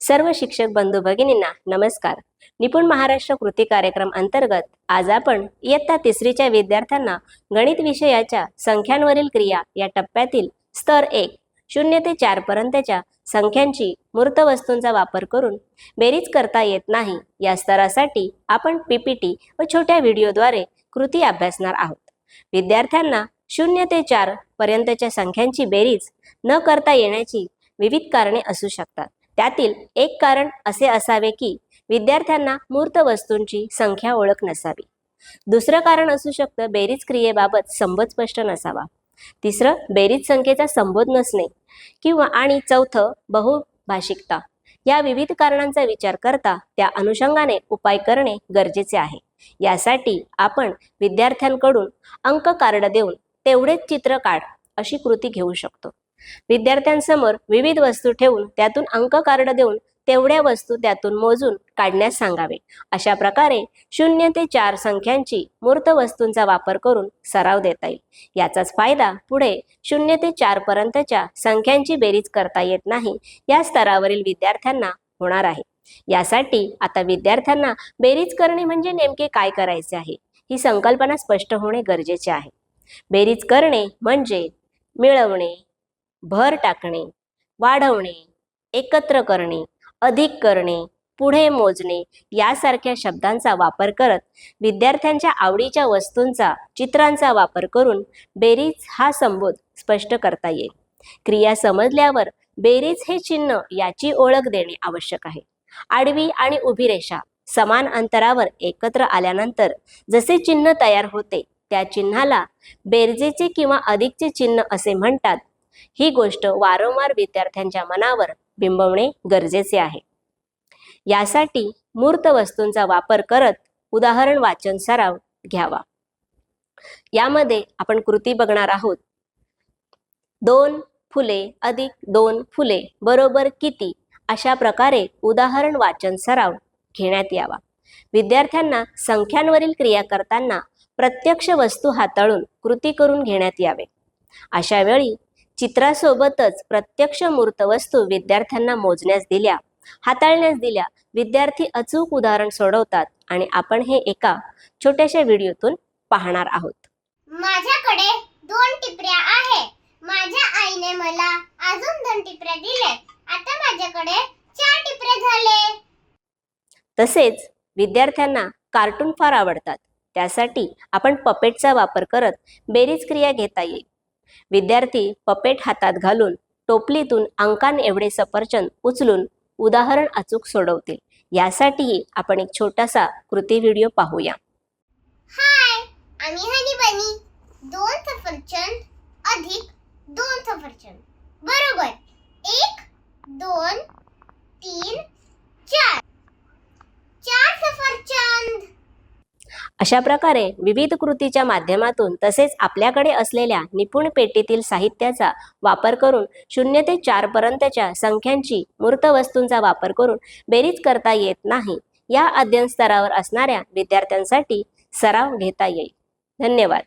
सर्व शिक्षक बंधू भगिनींना नमस्कार. निपुण महाराष्ट्र कृती कार्यक्रम अंतर्गत आज आपण इयत्ता तिसरीच्या विद्यार्थ्यांना गणित विषयाच्या संख्यांवरील क्रिया या टप्प्यातील स्तर एक शून्य ते चार पर्यंतच्या संख्यांची मूर्त वस्तूंचा वापर करून बेरीज करता येत नाही या स्तरासाठी आपण पीपीटी व छोट्या व्हिडिओद्वारे कृती अभ्यासणार आहोत. विद्यार्थ्यांना शून्य ते चार पर्यंतच्या संख्यांची बेरीज न करता येण्याची विविध कारणे असू शकतात. त्यातील एक कारण असे असावे की विद्यार्थ्यांना मूर्त वस्तूंची संख्या ओळख नसावी. दुसरं कारण असू शकतं बेरीज क्रियेबाबत संबोध स्पष्ट नसावा. तिसरं बेरीज संख्येचा संबोध नसणे किंवा आणि चौथं बहुभाषिकता. या विविध कारणांचा विचार करता त्या अनुषंगाने उपाय करणे गरजेचे आहे. यासाठी आपण विद्यार्थ्यांकडून अंक कार्ड देऊन तेवढेच चित्र काढ अशी कृती घेऊ शकतो. विद्यार्थ्यांसमोर विविध वस्तू ठेवून त्यातून अंक कार्ड देऊन तेवढ्या वस्तू त्यातून मोजून काढण्यास सांगावे. अशा प्रकारे शून्य ते चार संख्यांची मूर्त वस्तूंचा वापर करून सराव देता येईल. याचाच फायदा पुढे शून्य ते चार पर्यंतच्या संख्यांची बेरीज करता येत नाही या स्तरावरील विद्यार्थ्यांना होणार आहे. यासाठी आता विद्यार्थ्यांना बेरीज करणे म्हणजे नेमके काय करायचे आहे ही संकल्पना स्पष्ट होणे गरजेचे आहे. बेरीज करणे म्हणजे मिळवणे भर टाकणे वाढवणे एकत्र करणे अधिक करणे पुढे मोजणे यासारख्या शब्दांचा वापर करत विद्यार्थ्यांच्या आवडीच्या वस्तूंचा चित्रांचा वापर करून बेरीज हा संबोध स्पष्ट करता येईल. क्रिया समजल्यावर बेरीज हे चिन्ह याची ओळख देणे आवश्यक आहे. आडवी आणि उभी रेषा समान अंतरावर एकत्र आल्यानंतर जसे चिन्ह तयार होते त्या चिन्हाला बेरजेचे किंवा अधिकचे चिन्ह असे म्हणतात ही गोष्ट वारंवार विद्यार्थ्यांच्या मनावर बिंबवणे गरजेचे आहे. यासाठी मूर्त वस्तूंचा वापर करत उदाहरण वाचन सराव घ्यावा. यामध्ये आपण कृती बघणार आहोत. दोन फुले अधिक दोन फुले बरोबर किती अशा प्रकारे उदाहरण वाचन सराव घेण्यात यावा. विद्यार्थ्यांना संख्यांवरील क्रिया करताना प्रत्यक्ष वस्तू हाताळून कृती करून घेण्यात यावे. अशा वेळी चित्रासोबतच प्रत्यक्ष मूर्त वस्तू विद्यार्थ्यांना मोजण्यास दिल्या हाताळण्यास दिल्या. विद्यार्थी अचूक उदाहरण सोडवतात आणि आपण हे एका छोट्याशा व्हिडिओतून पाहणार आहोत. माझ्याकडे दोन टिपऱ्या आहे माझ्या आईने मला अजून दोन टिपऱ्या दिले आता माझ्याकडे चार टिपरे झाले. तसेच विद्यार्थ्यांना कार्टून फार आवडतात. त्यासाठी आपण पपेटचा वापर करत बेरीज क्रिया घेता येईल. विद्यार्थी पपेट हातात घालून टोपलीतून अंकान एवढे सफरचंद उचलून उदाहरण अचूक सोडवतील. यासाठीही आपण एक छोटासा कृती व्हिडिओ पाहूया. हाय आम्ही हनी बनी. दोन सफरचंद अधिक दोन सफरचंद. बरोबर. एक दोन तीन चार चार सफरचंद अशा प्रकारे विविध कृतीच्या माध्यमातून तसेच आपल्याकडे असलेल्या निपुण पेटीतील साहित्याचा वापर करून शून्य ते चारपर्यंतच्या संख्यांची मूर्त वस्तूंचा वापर करून बेरीज करता येत नाही या अध्ययन स्तरावर असणाऱ्या विद्यार्थ्यांसाठी सराव घेता येईल. धन्यवाद.